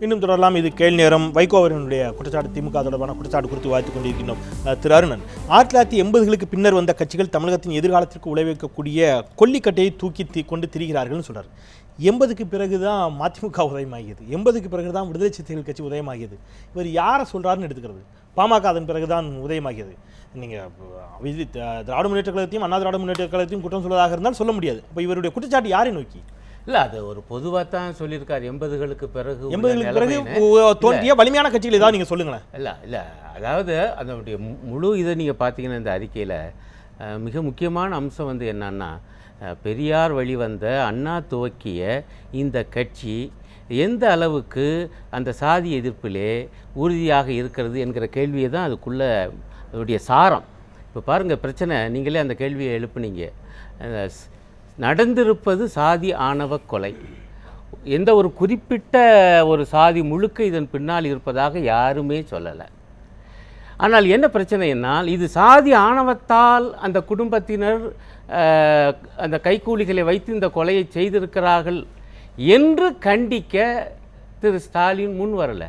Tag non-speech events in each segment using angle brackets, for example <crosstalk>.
இன்னும் தொடரலாம். இது கேள்வி நேரம். வைகோ அவர்களுடைய குற்றச்சாட்டு திமுக தொடர்பான குற்றச்சாட்டு குறித்து வாய்த்துக் கொண்டிருக்கின்றோம். திரு அருணன். ஆயிரத்தி தொள்ளாயிரத்தி எண்பதுகளுக்கு பின்னர் வந்த கட்சிகள் தமிழகத்தின் எதிர்காலத்திற்கு உழைவைக்கக்கூடிய கொல்லிக்கட்டையை தூக்கி தி- கொண்டு திரிகிறார்கள்னு சொல்கிறார் எண்பதுக்கு பிறகு தான் மதிமுக உதயமாகியது. எண்பதுக்கு பிறகு தான் விடுதலை சிறுத்தைகள் கட்சி உதயமாகியது. இவர் யாரை சொல்கிறாருன்னு எடுத்துக்கிறது. பாமக அதன் பிறகு தான் உதயமாகியது நீங்கள் திராவிட முன்னேற்ற கழகத்தையும் அண்ணா திராவிட முன்னேற்ற கழகத்தையும் குற்றம் சொல்வதாக இருந்தால் சொல்ல முடியாது. அப்போ இவருடைய குற்றச்சாட்டு யாரை நோக்கி? இல்ல அது ஒரு பொதுவாக தான் சொல்லியிருக்காரு. எண்பதுகளுக்கு பிறகு எண்பதுகளுக்கு பிறகு தோன்றிய வலிமையான கட்சிகள் ஏதாவது நீங்க சொல்லுங்களேன். இல்ல இல்ல. அதாவது அதனுடைய முழு இதை நீங்க பார்த்தீங்கன்னா இந்த அறிக்கையில மிக முக்கியமான அம்சம் வந்து என்னன்னா பெரியார் வழிவந்த அண்ணா துவக்கிய இந்த கட்சி எந்த அளவுக்கு அந்த சாதி எதிர்ப்பிலே உறுதியாக இருக்கிறது என்கிற கேள்வியை தான் அதுக்குள்ள அதனுடைய சாரம். இப்போ பாருங்க பிரச்சனை நீங்களே அந்த கேள்வியை எழுப்புனீங்க. நடந்திருப்பது சாதி ஆணவ கொலை. எந்த ஒரு குறிப்பிட்ட ஒரு சாதி முழுக்க இதன் பின்னால் இருப்பதாக யாருமே சொல்லலை. ஆனால் என்ன பிரச்சனை என்னால் இது சாதி ஆணவத்தால் அந்த குடும்பத்தினர் அந்த கைக்கூலிகளை வைத்து இந்த கொலையை செய்திருக்கிறார்கள் என்று கண்டிக்க திரு ஸ்டாலின் முன் வரலை.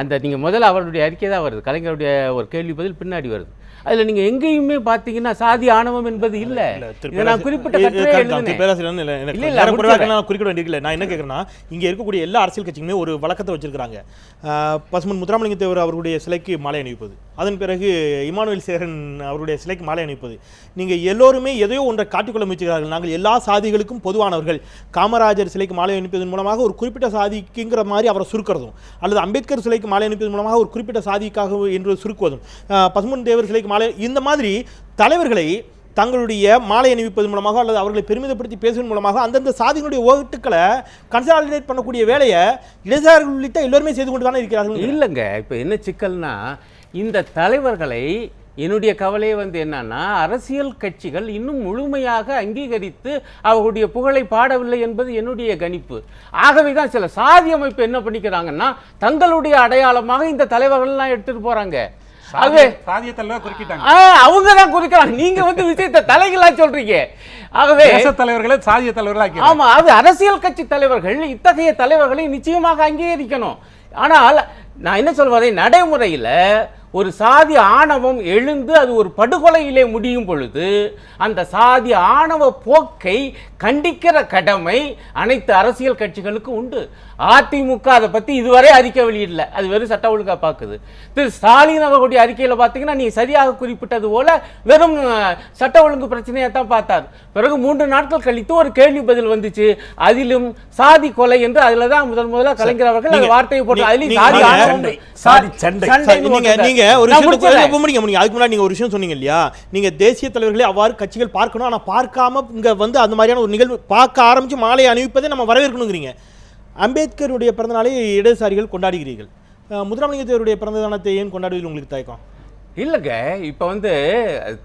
அந்த நீங்கள் முதல்ல அவருடைய அறிக்கை தான் வருது. கலைஞருடைய ஒரு கேள்வி பதில் பின்னாடி வருது. அதில் நீங்கள் எங்கேயுமே பார்த்தீங்கன்னா சாதி ஆணவம் என்பது இல்லை. இதை நான் குறிப்பிட்ட பேராசிரியர் குறிப்பிட வேண்டியதில்லை நான் என்ன கேட்குறேன்னா இங்க இருக்கக்கூடிய எல்லா அரசியல் கட்சியுமே ஒரு வழக்கத்தை வச்சிருக்காங்க ஆஹ், பசுமன் முத்துராமலிங்க தேவர் அவருடைய சிலைக்கு மாலை அணிவிப்பது. அதன் பிறகு இமானுவேல் சேகரன் அவருடைய சிலைக்கு மாலை அணிவிப்பது. நீங்கள் எல்லோருமே எதையோ ஒன்றை காட்டிக்கொள்ள முயற்சிக்கிறார்கள். நாங்கள் எல்லா சாதிகளுக்கும் பொதுவானவர்கள். காமராஜர் சிலைக்கு மாலை அணிப்பதன் மூலமாக ஒரு குறிப்பிட்ட சாதிக்குங்கிற மாதிரி அவரை சுருக்கிறதும் அல்லது அம்பேத்கர் சிலைக்கு மாலை அணிப்பதன் மூலமாக ஒரு குறிப்பிட்ட சாதிக்காக என்று சுருக்குவதும் பசுமன் தேவர் சிலைக்கு மாலை இந்த மாதிரி தலைவர்களை தங்களுடைய மாலை அணிவிப்பதன் மூலமாக அல்லது அவர்களை பெருமிதப்படுத்தி பேசுவதன் மூலமாக அந்தந்த சாதிகளுடைய ஓட்டுக்களை கன்சாலிடேட் பண்ணக்கூடிய வேலையை இளைஞர்கள் உள்ளிட்ட எல்லோருமே செய்து கொண்டு தானே இருக்கிறார்கள். இல்லைங்க இப்போ என்ன சிக்கல்னா இந்த தலைவர்களை என்னுடைய கவலையே வந்து என்னன்னா அரசியல் கட்சிகள் இன்னும் முழுமையாக அங்கீகரித்து அவர்களுடைய புகழை பாடவில்லை என்பது என்னுடைய கணிப்பு. ஆகவே தான் சில சாதி அமைப்பு என்ன பண்ணிக்கிறாங்கன்னா தங்களுடைய அடையாளமாக இந்த தலைவர்கள்லாம் எடுத்துட்டு போறாங்க. அவங்க தான் குறிக்கிறாங்க. நீங்க வந்து விஷயத்தை தலைகளா சொல்றீங்க. ஆகவே தலைவர்களை சாதிய தலைவர்களாக்கி ஆமா அது அரசியல் கட்சி தலைவர்கள் இத்தகைய தலைவர்களை நிச்சயமாக அங்கீகரிக்கணும். ஆனால் நான் என்ன சொல்வதை நடைமுறையில் ஒரு சாதி ஆணவம் எழுந்து அது ஒரு படுகொலையிலே முடியும் பொழுது அந்த சாதி ஆணவ போக்கை கண்டிக்கிற கடமை அனைத்து அரசியல் கட்சிகளுக்கும் உண்டு. அதிமுக அதை பத்தி இதுவரை அறிக்கை வெளியிடல. அது வெறும் சட்ட ஒழுங்கா பார்க்குது திரு ஸ்டாலின் அவர்களுடைய அறிக்கையில பார்த்தீங்கன்னா நீ சரியாக குறிப்பிட்டது போல வெறும் சட்ட ஒழுங்கு பிரச்சனையை தான் பார்த்தார். பிறகு மூன்று நாட்கள் கழித்து ஒரு கேள்வி பதில் வந்துச்சு. அதிலும் சாதி கொலை என்று அதுல தான் முதல் முதல்ல கலைஞர் அவர்கள் அந்த வார்த்தையை போட்டு அதிலும் சாதி நீங்க- ஒரு அதுக்கு முன்னாடி நீங்க ஒரு விஷயம் சொன்னீங்க இல்லையா? நீங்க தேசிய தலைவர்களை அவ்வாறு கட்சிகள் பார்க்கணும். ஆனா பார்க்காம இங்க வந்து அந்த மாதிரியான ஒரு நிகழ்வு பார்க்க ஆரம்பிச்சு மாலை அணிவிப்பதை நம்ம வரவேற்கணுங்கிறீங்க. அம்பேத்கருடைய பிறந்த நாளை இடதுசாரிகள் கொண்டாடுகிறீர்கள். அஹ், முத்துராமலிங்க தேவருடைய பிறந்த தினத்தை ஏன் கொண்டாடுவதில் உங்களுக்கு தயக்கம்? இல்லைங்க இப்ப வந்து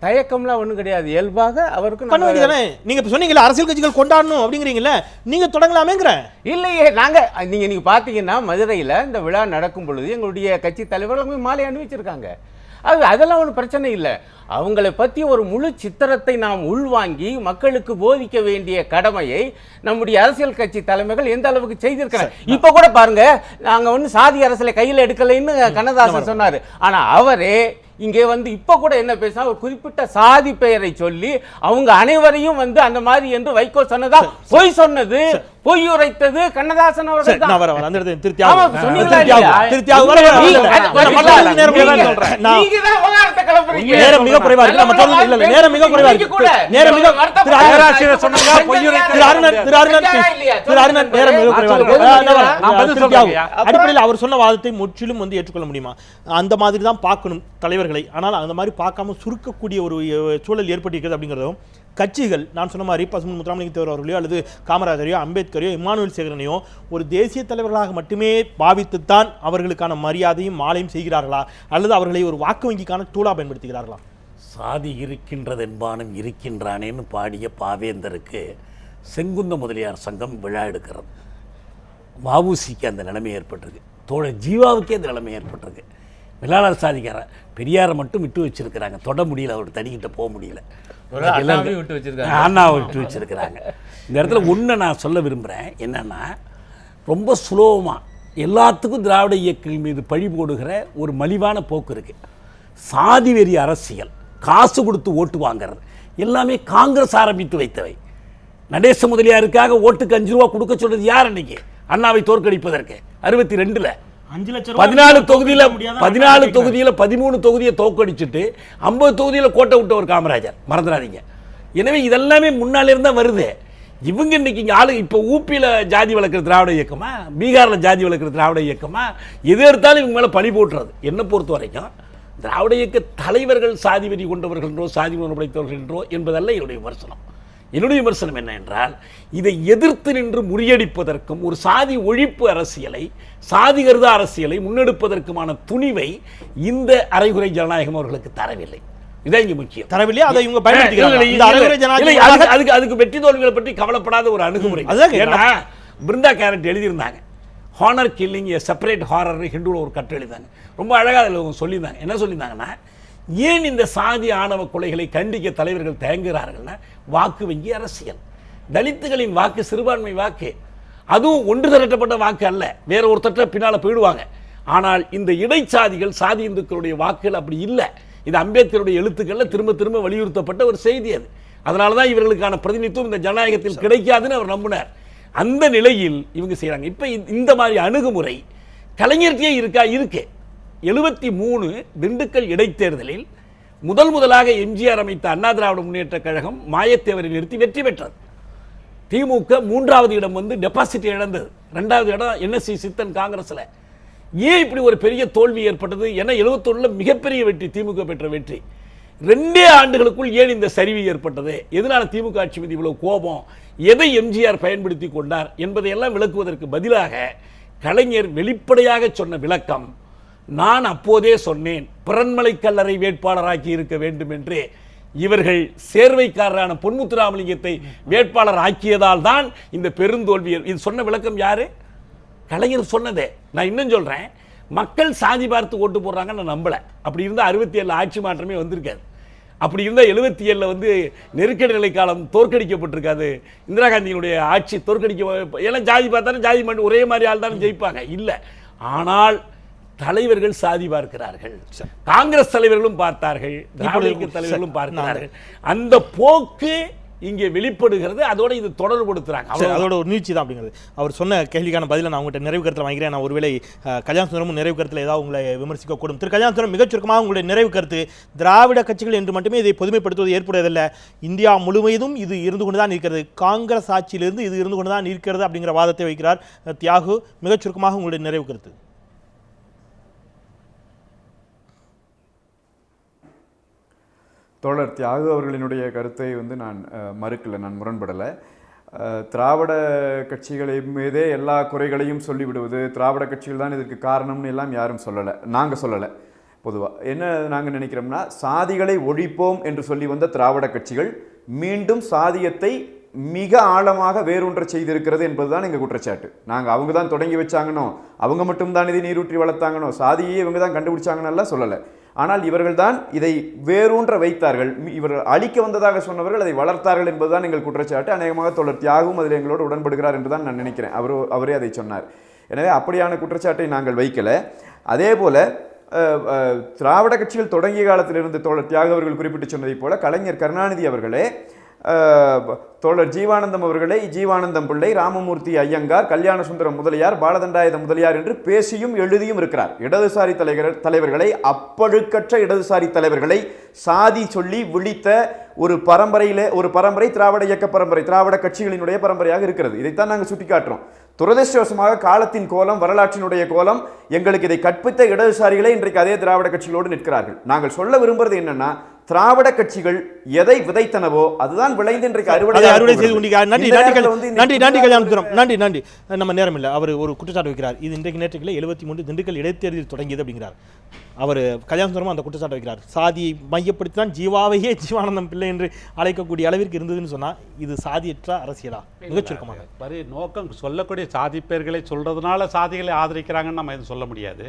தயக்கம்லாம் ஒண்ணும் கிடையாது. இயல்பாக அவருக்கு பண்ண வேண்டியதானே நீங்க இப்ப சொன்னீங்கல்ல அரசியல் கட்சிகள் கொண்டாடணும் அப்படிங்கிறீங்கல்ல நீங்க தொடங்கலாமேங்கிறேன். இல்லையே நாங்க நீங்க நீங்க பாத்தீங்கன்னா மதுரையில இந்த விழா நடக்கும் பொழுது எங்களுடைய கட்சி தலைவர்கள் மாலை அணிவிச்சிருக்காங்க. அது அதெல்லாம் ஒன்றும் பிரச்சனை இல்லை. அவங்களை பற்றி ஒரு முழு சித்திரத்தை நாம் உள்வாங்கி மக்களுக்கு போதிக்க வேண்டிய கடமையை நம்முடைய அரசியல் கட்சி தலைமைகள் எந்த அளவுக்கு செய்திருக்கிறாங்க. இப்போ கூட பாருங்க நாங்க ஒன்றும் சாதி அரசியலை கையில் எடுக்கலைன்னு கண்ணதாசன் சொன்னாரு. ஆனா அவரே இங்கே வந்து இப்போ கூட என்ன பேசினா ஒரு குறிப்பிட்ட சாதி பெயரை சொல்லி அவங்க அனைவரையும் வந்து அந்த மாதிரி என்று வைகோ சொன்னதா? பொய் சொன்னது பொய் உரைத்தது கண்ணதாசன் அவர்கள் நான் வரேன் வரேன். அந்த இடத்துல திருத்தி ஆகும். திருத்தி ஆகும். திருத்தி. வர, வர, வர, வர. சொல்றேன். நீங்க தான் விவகாரத்தை கிளப்புறீங்க. நேரம் மிக குறைவா இருக்கு நான் மற்றவர்களுக்கு இல்ல, நேரம் மிக குறைவா. இருக்கு நேரம் மிக திரு அருண் பேராசிரியர் சொன்னாங்க, பொய் உரைத்தது. திரு அருணன் திரு அருணன்? திரு அருணன் நேரம் மிக குறைவா இருக்கு ஆகும். சொல்றேன். அடிப்படையில் அவர் சொன்ன வாதத்தை முற்றிலும் வந்து ஏற்றுக்கொள்ள முடியுமா அந்த மாதிரி தான் பார்க்கணும் தலைவர்களை ஆனால் அந்த மாதிரி பார்க்காம சுருக்கக்கூடிய ஒரு சூழல் ஏற்பட்டிருக்கிறது அப்படிங்கிறதும் கட்சிகள் நான் சொன்ன மாதிரி பசுமன் முத்துராமலிங்க தேவர் அவர்களையோ அல்லது காமராஜரையோ அம்பேத்கரையோ இமானுவேல் சேகரனையோ ஒரு தேசிய தலைவர்களாக மட்டுமே பாவித்துத்தான் அவர்களுக்கான மரியாதையும் மாலையும் செய்கிறார்களா? அல்லது அவர்களை ஒரு வாக்கு வங்கிக்கான தூளா பயன்படுத்துகிறார்களா? சாதி இருக்கின்றது என்பானும் இருக்கின்றானேன்னு பாடிய பாவேந்தருக்கு செங்குந்த முதலியார் சங்கம் விழா எடுக்கிறது. வவுசிக்கு அந்த நிலைமை ஏற்பட்டிருக்கு. தோழர் ஜீவாவுக்கே அந்த நிலைமை ஏற்பட்டிருக்கு. விளாளர் சாதிக்கார பெரியாரை மட்டும் விட்டு வச்சிருக்கிறாங்க. தொட முடியல அவர் தடிக்கிட்ட போக முடியல. விட்டு வச்சிருக்காங்க. அண்ணாவை விட்டு வச்சிருக்கிறாங்க. இந்த இடத்துல ஒன்று நான் சொல்ல விரும்புகிறேன் என்னன்னா ரொம்ப சுலோகமாக எல்லாத்துக்கும் திராவிட இயக்கங்கள் மீது பழி போடுகிற ஒரு மலிவான போக்கு இருக்கு. சாதி வெறி அரசியல் காசு கொடுத்து ஓட்டு வாங்குறது எல்லாமே காங்கிரஸ் ஆரம்பித்து வைத்தவை. நடேச முதலியாருக்காக ஓட்டுக்கு அஞ்சு ரூபா கொடுக்க சொல்றது யார் அன்னைக்கு? அண்ணாவை தோற்கடிப்பதற்கு. அறுபத்தி ரெண்டுல பதினாலு தொகுதியில பதினாலு தொகுதியில பதிமூணு தொகுதியை தோக்கடிச்சிட்டு ஐம்பது தொகுதியில கோட்டை விட்டவர் காமராஜர். மறந்துடாதீங்க. எனவே இதெல்லாமே முன்னால இருந்தா வருது. இவங்க இன்னைக்கு இங்க ஆளு இப்போ ஊப்பியில ஜாதி வளர்க்குற திராவிட இயக்கமா? பீகார்ல ஜாதி வளர்க்குற திராவிட இயக்கமா? எது எடுத்தாலும் இவங்க மேல பழி போட்டுறது. என்ன பொறுத்த வரைக்கும் திராவிட இயக்க தலைவர்கள் சாதி வெறி கொண்டவர்கள் என்றோ சாதி உணர்வு படைத்தவர்கள் என்றோ என்பதல்ல என்னுடைய விமர்சனம். என்னுடைய விமர்சனம் என்ன என்றால் இதை எதிர்த்து நின்று முறியடிப்பதற்கும் ஒரு சாதி ஒழிப்பு அரசியலை சாதி கருத அரசியலை முன்னெடுப்பதற்குமான துணிவை இந்த அரைகுறை ஜனநாயகம் அவர்களுக்கு தரவில்லை. இதான் இங்க முக்கியம். தரவில்லையா? அதை இவங்க பயன்படுத்திக்கிறாங்க அதுக்கு- அதுக்கு வெற்றி தோல்விகளை பற்றி கவலைப்படாத ஒரு அணுகுமுறை. அதுதான். ஏன்னா பிருந்தா கேரட் எழுதியிருந்தாங்க. ஹானர் கில்லிங் ஏ செப்பரேட் ஹாரர் ஹிந்துவில் ஒரு கட்டு எழுதினாங்க ரொம்ப அழகாக அதில் சொல்லியிருந்தாங்க. என்ன சொல்லியிருந்தாங்கன்னா ஏன் இந்த சாதி ஆணவ கொலைகளை கண்டிக்க தலைவர்கள் தயங்குகிறார்கள்னா வாக்கு வங்கி அரசியல். தலித்துகளின் வாக்கு சிறுபான்மை வாக்கு. அதுவும் ஒன்று திரட்டப்பட்ட வாக்கு அல்ல. வேற ஒருத்தட்ட பின்னால் போயிடுவாங்க. ஆனால் இந்த இடைச்சாதிகள் சாதி இந்துக்களுடைய வாக்குகள் அப்படி இல்லை. இது அம்பேத்கருடைய எழுத்துக்கள்ல திரும்ப திரும்ப வலியுறுத்தப்பட்ட ஒரு செய்தி அது. அதனால தான் இவர்களுக்கான பிரதிநிதித்துவம் இந்த ஜனநாயகத்தில் கிடைக்காதுன்னு அவர் நம்பினார். அந்த நிலையில் இவங்க செய்கிறாங்க இப்போ இந்த மாதிரி அணுகுமுறை கலைஞர்கிட்டயே இருக்கா? இருக்கு. எழுபத்தி மூணு திண்டுக்கல் இடைத்தேர்தலில் முதல் முதலாக எம்ஜிஆர் அமைத்த அண்ணா திராவிட முன்னேற்ற கழகம் மாயத்தேவரை நிறுத்தி வெற்றி பெற்றது. திமுக மூன்றாவது இடம் வந்து டெபாசிட் இழந்தது. ரெண்டாவது இடம் என்எஸ்சி சித்தன் காங்கிரஸ்ல. ஏன் இப்படி ஒரு பெரிய தோல்வி ஏற்பட்டது ஏன்னா எழுபத்தொன்னுல மிகப்பெரிய வெற்றி திமுக பெற்ற வெற்றி. ரெண்டே ஆண்டுகளுக்குள் ஏன் இந்த சரிவு ஏற்பட்டது? எதனால் திமுக ஆட்சி மீது இவ்வளோ கோபம்? எதை எம்ஜிஆர் பயன்படுத்தி கொண்டார்? என்பதையெல்லாம் விளக்குவதற்கு பதிலாக கலைஞர் வெளிப்படையாக சொன்ன விளக்கம் நான் அப்போதே சொன்னேன் பிறன்மலை கல்லறை வேட்பாளராக்கி இருக்க வேண்டும் என்று இவர்கள் சேர்வைக்காரரான பொன்முத்துராமலிங்கத்தை வேட்பாளர் ஆக்கியதால் தான் இந்த பெருந்தோல்வி இது சொன்ன விளக்கம் யாரு? கலைஞர் சொன்னதே. நான் இன்னும் சொல்கிறேன் மக்கள் சாதி பார்த்து ஓட்டு போடுறாங்கன்னு நான் நம்பல. அப்படி இருந்தால் அறுபத்தி ஏழு ஆட்சி மாற்றமே வந்திருக்காது. அப்படி இருந்தால் எழுபத்தி ஏழில் வந்து நெருக்கடி நிலை காலம் தோற்கடிக்கப்பட்டிருக்காது. இந்திரா காந்தியினுடைய ஆட்சி தோற்கடிக்க எல்லாம் ஜாதி பார்த்தாலும் ஜாதி மட்டும் ஒரே மாதிரி ஆள் தானே ஜெயிப்பாங்க. இல்லை. ஆனால் தலைவர்கள் சாதி பார்க்கிறார்கள். காங்கிரஸ் தலைவர்களும் பார்த்தார்கள் திராவிட தலைவர்களும் பார்க்கிறார்கள். அந்த போக்கு இங்கே வெளிப்படுகிறது அதோட இது தொடர்புபடுத்துறாங்க சரி. அதோட ஒரு நீட்சி தான் அப்படிங்கிறது. அவர் சொன்ன கேள்விக்கான பதிலை நான் உங்கள்கிட்ட நிறைவு கருத்தில் வாங்கிறேன் நான் ஒருவேளை கல்யாண சுந்தரமும் நிறைவு கருத்தில் ஏதாவது உங்களை விமர்சிக்க கூடும் திரு கல்யாண சுந்தரம் மிகச் சுருக்கமாக உங்களுடைய நிறைவு கருத்து திராவிட கட்சிகள் என்று மட்டுமே இதை பொதுமைப்படுத்துவது ஏற்புடையதல்ல. இந்தியா முழுவதும் இது இருந்து கொண்டு தான் இருக்கிறது. காங்கிரஸ் ஆட்சியிலிருந்து இது இருந்து கொண்டு தான் இருக்கிறது அப்படிங்கிற வாதத்தை வைக்கிறார் தியாகு. மிகச் சுருக்கமாக உங்களுடைய நிறைவு கருத்து. தோழர் தியாகு அவர்களினுடைய கருத்தை வந்து நான் மறுக்கலை மறுக்கல நான் முரண்படலை. திராவிட கட்சிகளை மீதே எல்லா குறைகளையும் சொல்லிவிடுவது திராவிட கட்சிகள் தான் இதற்கு காரணம்னு எல்லாம் யாரும் சொல்லலை நாங்கள் சொல்லலை பொதுவாக என்ன நாங்கள் நினைக்கிறோம்னா சாதிகளை ஒழிப்போம் என்று சொல்லி வந்த திராவிட கட்சிகள் மீண்டும் சாதியத்தை மிக ஆழமாக வேரூன்ற செய்திருக்கிறது என்பதுதான் எங்கள் குற்றச்சாட்டு. நாங்கள் அவங்க தான் தொடங்கி வச்சாங்கனோ அவங்க மட்டும் தான் இதை நீரூற்றி வளர்த்தாங்கனோ சாதியை இவங்க தான் கண்டுபிடிச்சாங்கன்னெல்லாம் சொல்லலை. ஆனால் இவர்கள் தான் இதை வேரூன்ற வைத்தார்கள். இவர்கள் அழிக்க வந்ததாக சொன்னவர்கள் அதை வளர்த்தார்கள் என்பதுதான் எங்கள் குற்றச்சாட்டு. அநேகமாக தொடர் தியாகவும் அதில் எங்களோடு உடன்படுகிறார் என்று தான் நான் நினைக்கிறேன். அவர் அவரே அதை சொன்னார். எனவே அப்படியான குற்றச்சாட்டை நாங்கள் வைக்கலை. அதே போல திராவிட கட்சிகள் தொடங்கிய காலத்திலிருந்து தோழர் தியாக அவர்கள் குறிப்பிட்டு சொன்னதைப் போல கலைஞர் கருணாநிதி அவர்களே தோழர் ஜீவானந்தம் அவர்களை ஜீவானந்தம் பிள்ளை ராமமூர்த்தி ஐயங்கார் கல்யாண சுந்தரம் முதலியார் பாலதண்டாயுத முதலியார் என்று பேசியும் எழுதியும் இருக்கிறார். இடதுசாரி தலைவர் தலைவர்களை அப்பழுக்கற்ற இடதுசாரி தலைவர்களை சாதி சொல்லி விழித்த ஒரு பரம்பரையிலே ஒரு பரம்பரை திராவிட இயக்க பரம்பரை திராவிட கட்சிகளினுடைய பரம்பரையாக இருக்கிறது. இதைத்தான் நாங்கள் சுட்டிக்காட்டுறோம். துரதிருஷ்டவசமாக காலத்தின் கோலம் வரலாற்றினுடைய கோலம் எங்களுக்கு இதை கற்பித்த இடதுசாரிகளே இன்றைக்கு அதே திராவிட கட்சிகளோடு நிற்கிறார்கள். நாங்கள் சொல்ல விரும்புறது என்னன்னா திராவிட கட்சிகள் எதை விதைத்தனவோ அதுதான் விளைந்து இன்றைக்கு அறுவடை அறுவடை செய்து நன்றி நன்றி நன்றி நன்றி கல்யாண இந்தியாவுல சுந்தரம் நன்றி நன்றி. நம்ம நேரம் இல்லை அவர் ஒரு குற்றச்சாட்டு வைக்கிறார். இது இன்றைக்கு நேற்றுக்கில் எழுபத்தி மூன்று திண்டுக்கல் இடைத்தேர்தல் தொடங்கியது அப்படிங்கிறார். அவர் கல்யாண சுந்தரமும் அந்த குற்றச்சாட்டு வைக்கிறார். சாதியை மையப்படுத்தி தான் ஜீவாவையே <laughs> ஜீவானந்தம் பிள்ளை என்று அழைக்கக்கூடிய அளவிற்கு இருந்ததுன்னு சொன்னா இது சாதியற்ற அரசியலா? மிகச் சுருக்கமாக. வரி நோக்கம். சொல்லக்கூடிய சாதி பேர்களை சொல்றதுனால சாதிகளை ஆதரிக்கிறாங்கன்னு நம்ம எதுவும் சொல்ல முடியாது.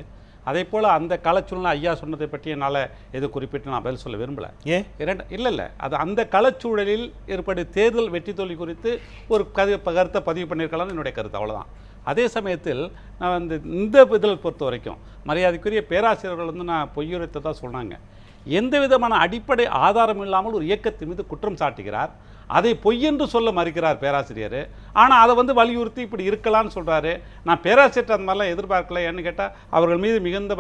அதே போல் அந்த காலச்சூழ்நிலை ஐயா சொன்னதை பற்றி என்னால் எதுவும் குறிப்பிட்டு நான் பதில் சொல்ல விரும்பல. ஏன் இரண்டு இல்லை இல்லை அது அந்த களச்சூழலில் ஏற்படும் தேர்தல் வெற்றி தோல்வி குறித்து ஒரு கரு கருத்தை பதிவு பண்ணியிருக்கலாம்னு என்னுடைய கருத்து. அவ்வளவுதான். அதே சமயத்தில் நான் இந்த இந்த இதில் பொறுத்த வரைக்கும் மரியாதைக்குரிய பேராசிரியர்கள் வந்து நான் பொய்யுரைத்தை தான் சொன்னாங்க எந்த விதமான அடிப்படை ஆதாரம் இல்லாமல் ஒரு இயக்கத்தின் மீது குற்றம் சாட்டுகிறார். அதை பொய்யென்று சொல்ல மறுக்கிறார் பேராசிரியர். ஆனால் அதை வந்து வலியுறுத்தி இப்படி இருக்கலாம்னு சொல்றாரு. நான் பேராசிரியர் அந்த மாதிரிலாம் எதிர்பார்க்கல. ஏன்னு கேட்டால் அவர்கள் மீது மிகுந்த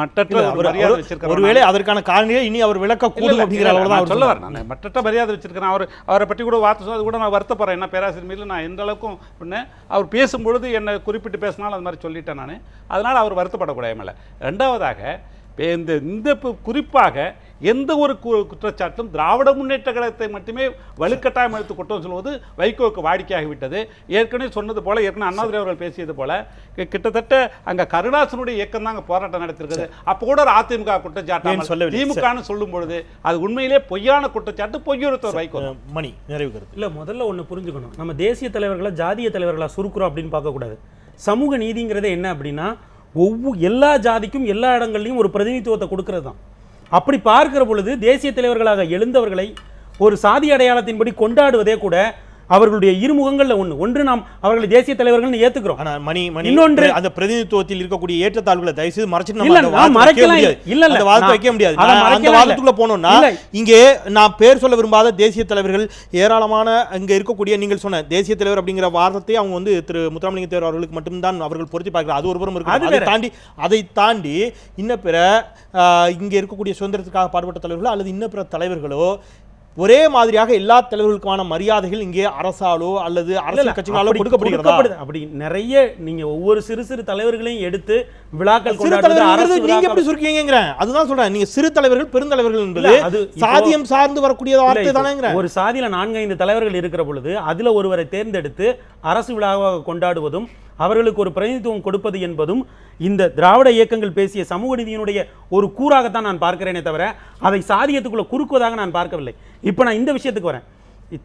மட்டற்ற மரியாதை அவர் வச்சிருக்கிறார். ஒருவேளை அதற்கான காரணியை இனி அவர் விளக்க கூடும் அப்படிங்கிற அளவுல தான் நான் அவர் சொல்ல சொல்றாரு. வரேன் நான் மற்றற்ற மரியாதை வச்சிருக்கிறேன். அவர் அவரை பற்றி கூட வார்த்தை சொன்னது கூட நான் வருத்தப்படுறேன். என்ன பேராசிரியர் மீது நான் எந்த அளவுக்கும் பண்ணேன் அவர் பேசும்பொழுது என்னை குறிப்பிட்டு பேசினாலும் அது மாதிரி சொல்லிட்டேன் நான். அதனால் அவர் வருத்தப்படக்கூடாது மேலே. ரெண்டாவதாக இந்த இந்த குறிப்பாக எந்த ஒரு கு- குற்றச்சாட்டும் திராவிட முன்னேற்ற கழகத்தை மட்டுமே வலுக்கட்டாயம் எடுத்து குற்றம் சொல்வது வைகோவுக்கு வாடிக்கையாகிவிட்டது. ஏற்கனவே சொன்னது போல ஏற்கனவே அண்ணாதுரை அவர்கள் பேசியது போல கிட்டத்தட்ட அங்க கருணாசனுடைய இயக்கம் தான் அங்க போராட்டம் நடத்திருக்குது அப்போ கூட ஒரு அதிமுக குற்றச்சாட்டு? திமுகன்னு சொல்லும் பொழுது அது உண்மையிலே பொய்யான குற்றச்சாட்டு பொய்யுறுத்தவர் வைகோ. மணி நிறைவு கருத்து. இல்லை முதல்ல ஒன்று புரிஞ்சுக்கணும். நம்ம தேசிய தலைவர்களை ஜாதிய தலைவர்களா சுருக்குறோம் அப்படின்னு பார்க்கக்கூடாது சமூக நீதிங்கிறதே என்ன அப்படின்னா ஒவ்வொரு எல்லா ஜாதிக்கும் எல்லா இடங்கள்லையும் ஒரு பிரதிநிதித்துவத்தை கொடுக்கறது தான் அப்படி பார்க்கிற பொழுது தேசிய தலைவர்களாக எழுந்தவர்களை ஒரு சாதி அடையாளத்தின்படி கொண்டாடுவதே கூட அவர்களுடைய இருமுகங்களில் ஒன்று ஒன்று நாம் அவர்களை தேசிய தலைவர்கள்னு ஏற்றுக்கிறோம் ஆனா மணி மணி இன்னொன்று- அந்த பிரதிநிதித்துவத்தில் இருக்கக்கூடிய ஏற்றத்தாழ்வுகளை தயவு செய்து மறைச்சிட்டு நம்ம மறைக்கலாம். இல்ல, இல்ல, வாதத்தை வைக்க முடியாது அந்த. வாதத்துக்குள்ள போனோம்னா. இங்கே நான் பேர் சொல்ல விரும்பாத தேசிய தலைவர்கள் ஏராளமான இங்க இருக்கக்கூடிய நீங்கள் சொன்ன தேசிய தலைவர் அப்படிங்கிற வாதத்தை அவங்க வந்து திரு முத்துராமலிங்க தேவர் அவர்களுக்கு மட்டும்தான் அவர்கள் பொருத்தி பார்க்கிறார் அது ஒரு புறம் இருக்கு அது. தாண்டி அதை தாண்டி இன்ன பிற இங்க இருக்கக்கூடிய சுதந்திரத்துக்காக பாடுபட்ட தலைவர்களோ அல்லது இன்ன பிற தலைவர்களோ ஒரே மாதிரியாக எல்லா தலைவர்களுக்கான மரியாதைகள் இங்கே அரசாலோ அல்லது அரசியல் கட்சிகளாலோ கொடுக்கப்படுகிறதா. அப்படி நிறைய நீங்க ஒவ்வொரு சிறு சிறு தலைவர்களையும் எடுத்து விழாக்கள் நீங்க எப்படி சுருக்கீங்கிறேன் அதுதான் சொல்றேன். நீங்க சிறு தலைவர்கள் பெருந்தலைவர்கள் என்பது சாதியம் சார்ந்து வரக்கூடிய வார்த்தை இப்போ தானேங்கிறேன் ஒரு சாதியில நான்கு ஐந்து தலைவர்கள் இருக்கிற பொழுது அதுல ஒருவரை தேர்ந்தெடுத்து அரசு விழாவாக கொண்டாடுவதும் அவர்களுக்கு ஒரு பிரதிநிதித்துவம் கொடுப்பது என்பதும் இந்த திராவிட இயக்கங்கள் பேசிய சமூக நீதியினுடைய ஒரு கூறாகத்தான் நான் பார்க்கிறேனே தவிர அதை சாதியத்துக்குள்ளே குறுக்குவதாக நான் பார்க்கவில்லை. இப்போ நான் இந்த விஷயத்துக்கு வரேன்.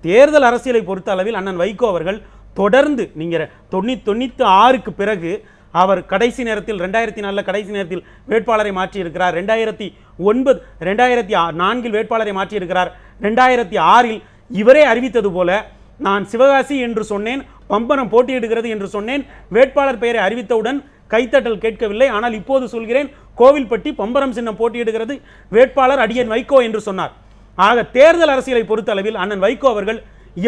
தேர்தல் அரசியலை பொறுத்த அளவில் அண்ணன் வைகோ அவர்கள் தொடர்ந்து நீங்கள் தொண்ணூத்தி தொண்ணூற்றி ஆறுக்கு பிறகு அவர் கடைசி நேரத்தில் ரெண்டாயிரத்தி நாலில் கடைசி நேரத்தில் வேட்பாளரை மாற்றியிருக்கிறார். ரெண்டாயிரத்தி ஒன்பது ரெண்டாயிரத்தி ஆ- நான்கில் வேட்பாளரை மாற்றியிருக்கிறார். ரெண்டாயிரத்தி ஆறில் இவரே அறிவித்தது போல நான் சிவகாசி என்று சொன்னேன் பம்பரம் போட்டியிடுகிறது என்று சொன்னேன் வேட்பாளர் பெயரை அறிவித்தவுடன் கைத்தட்டல் கேட்கவில்லை. ஆனால் இப்போது சொல்கிறேன் கோவில்பட்டி பம்பரம் சின்னம் போட்டியிடுகிறது வேட்பாளர் அடியன் வைகோ என்று சொன்னார். ஆக தேர்தல் அரசியலை பொறுத்தளவில் அண்ணன் வைகோ அவர்கள்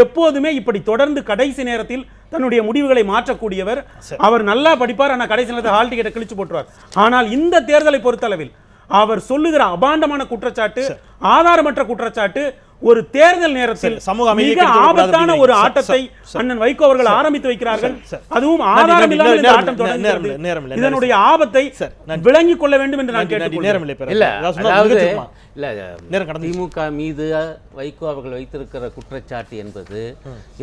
எப்போதுமே இப்படி தொடர்ந்து கடைசி நேரத்தில் தன்னுடைய முடிவுகளை மாற்றக்கூடியவர். அவர் நல்லா படிப்பார் ஆனால் கடைசி நேரத்தில் ஹால் டிக்கெட்டை கிழிச்சு போட்டுருவார். ஆனால் இந்த தேர்தலை பொறுத்தளவில் அவர் சொல்லுகிற அபாண்டமான குற்றச்சாட்டு ஆதாரமற்ற குற்றச்சாட்டு ஒரு தேர்தல் நேரத்தில் சமூக மிக ஆபத்தான. ஒரு ஆட்டத்தை. அண்ணன் வைகோ அவர்கள் ஆரம்பித்து வைக்கிறார்கள் சரி. அதுவும் ஆதாரம் நேரம் ஆட்டம் இல்லை, நேரம் இதனுடைய ஆபத்தை. விளங்கிக் கொள்ள வேண்டும் என்று நான் கேட்டுக்கொள்கிறேன் நேரம் இல்லை இல்ல திமுக மீது வைகோ அவர்கள் வைத்திருக்கிற குற்றச்சாட்டு என்பது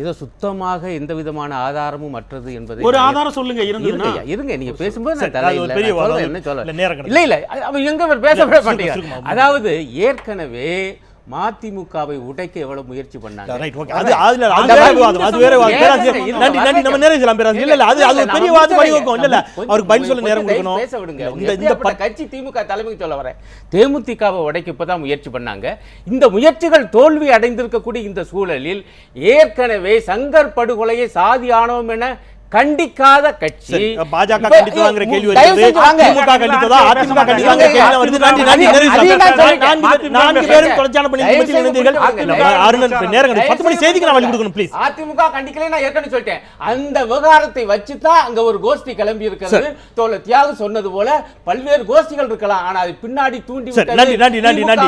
ஏதோ சுத்தமாக எந்த விதமான ஆதாரமும் அற்றது என்பதை ஒரு ஆதாரம் சொல்லுங்க இருங்க இருங்க நீங்க பேசும்போது. என்ன சொல்ல இல்ல. இல்ல அவன் எங்க பேச சுருக்கமா. அதாவது ஏற்கனவே மதிமுகவை உடைக்க எவ்வளவு முயற்சி பண்ணாங்க? ரைட் ஓகே அது அதுல அது அந்த வேற மாதிரி விவாதம் அது வேற விவாதம் ஏன் பேராசிரியர் இருங்க, நன்றி நன்றி. நம்ம இருங்க. நேரம் செய்யலாம் பேராசிரியர். இல்ல இல்ல அது அது ஒரு இல்ல, பெரிய நான் வாதம் முடிச்சிடுறேன். வழிவகுக்கும் இல்ல இல்ல கொஞ்சம் அவருக்கு பதில் சொல்ல கொஞ்சம் நேரம் தயவு கொடுக்கணும். பேச விடுங்க. இந்த கட்சி திமுக தலைமைக்கு சொல்ல வரேன். தேமுதிகவை உடைக்க இப்பதான் முயற்சி பண்ணாங்க. இந்த முயற்சிகள் தோல்வி அடைந்திருக்கக்கூடிய இந்த சூழலில் ஏற்கனவே சங்கர் படுகொலையை சாதி ஆணவம் என கண்டிக்காத கட்சி. பாஜக கண்டித்ததாங்கிற கேள்வி. திமுக கண்டித்ததா? அதிமுக வருது. நான்கு பேரும் தொடர்ச்சியான பணி இணைந்தீர்கள். அருணன் நேரம். பத்து மணி செய்திக்கு நான் வழி கொடுக்கணும் ப்ளீஸ் அதிமுக கண்டிக்கல நான் ஏற்கனவே சொல்லிட்டேன். அந்த விவகாரத்தை வச்சு தான் அங்க ஒரு கோஷ்டி கிளம்பி இருக்கிறது. தியாகு சொன்னது போல பல்வேறு கோஷ்டிகள் இருக்கலாம். ஆனா அது பின்னாடி தூண்டி நன்றி நன்றி நன்றி நன்றி.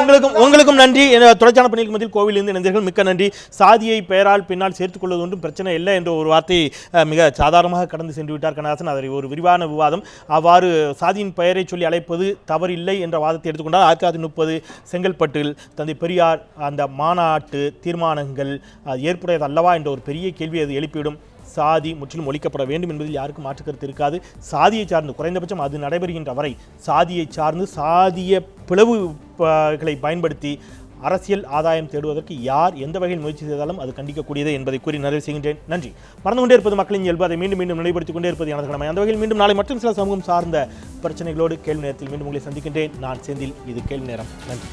உங்களுக்கும் உங்களுக்கும் நன்றி. தொடர்ச்சியான பணிக்கு மத்தியில் கோவிலிருந்து இணைந்தீர்கள். மிக்க நன்றி. சாதியை பெயரால் பின்னால் சேர்த்துக் கொள்வது ஒன்றும் பிரச்சனை இல்லை என்ற ஒரு வார்த்தை அஹ், மிக சாதாரணமாக கடந்து சென்று விட்டார் கண்ணதாசன். அதை ஒரு விரிவான விவாதம். அவ்வாறு சாதியின் பெயரை சொல்லி அழைப்பது தவறில்லை என்ற வாதத்தை எடுத்துக்கொண்டால் ஆயிரத்தி தொள்ளாயிரத்தி முப்பது செங்கல்பட்டில் தந்தை பெரியார் அந்த மாநாட்டு தீர்மானங்கள் அது ஏற்புடையது அல்லவா என்ற ஒரு பெரிய கேள்வி அது எழுப்பிவிடும். சாதி முற்றிலும் ஒழிக்கப்பட வேண்டும் என்பதில் யாருக்கும் மாற்றுக்கருத்து இருக்காது. சாதியை சார்ந்து குறைந்தபட்சம் அது நடைபெறுகின்ற வரை சாதியை சார்ந்து சாதிய பிளவுகளை பயன்படுத்தி அரசியல் ஆதாயம் தேடுவதற்கு யார் எந்த வகையில் முயற்சி செய்தாலும் அது கண்டிக்கக்கூடியது என்பதை கூறி நிறைவு செய்கின்றேன். நன்றி. மறந்து கொண்டே இருப்பது மக்களின் இயல்பு. அதை மீண்டும் மீண்டும் நிலைப்படுத்திக் கொண்டே இருப்பது எனது கடமை. அந்த வகையில் மீண்டும் நாளை மற்றும் சில சமூகம் சார்ந்த பிரச்சனைகளோடு கேள்வி நேரத்தில் மீண்டும் உங்களை சந்திக்கின்றேன். நான் செந்தில். இது கேள்வி நேரம். நன்றி.